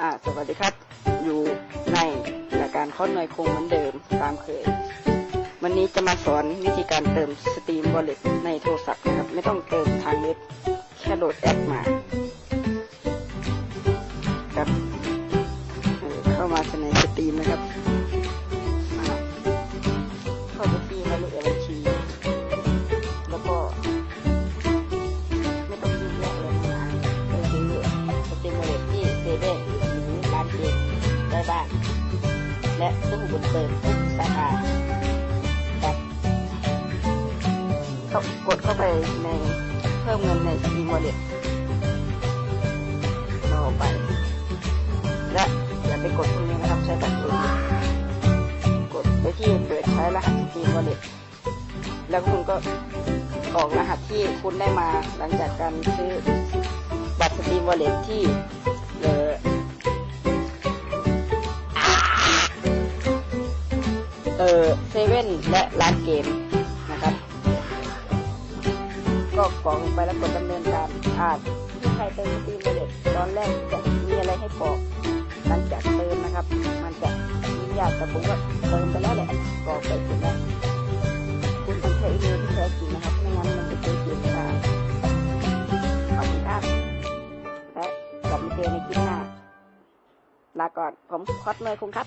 อ่าสวัสดีครับ อยู่ในรายการข้อหน่วยคงเหมือนเดิมตามเคย วันนี้จะมาสอนวิธีการเติมสตรีมวอลเล็ตในโทรศัพท์นะครับ ไม่ต้องเติมทางเน็ตแค่โหลดแอปมาครับเข้ามาในสตรีมนะครับ และตู้บุญเติมทุกสาขาครับก็กดเข้าไปในเพิ่มเงินในสตรีมวอลเรอไป และอย่าไปกดตรงนี้นะครับใช้บัตรเครดิตกดไปที่เปิดใช้รหัสสตรีมวอลเล็ตแล้วคุณก็กรอกรหัสที่คุณได้มาหลังจากการซื้อบัตรสตรีมวอลเล็ตที่ เออเซเว่นและร้านเกมนะครับ ก็กรอกลงไปแล้วกดดำเนินการอ่านที่ใครเติมสตรีมเล็ตตอนแรกจะมีอะไรให้กรอกหลังจากเติมนะครับ มันจะยุ่งยากแต่ผมก็เติมไปแล้วแหละกรอกไปเสร็จแล้วคุณต้องใช้อีเมลที่แท้จริงนะครับไม่งั้นมันจะเจอเกมไม่ได้ขอบคุณครับและกลับมาเจอในคลิปหน้าลาก่อนผมคอสเมย์คุงครับ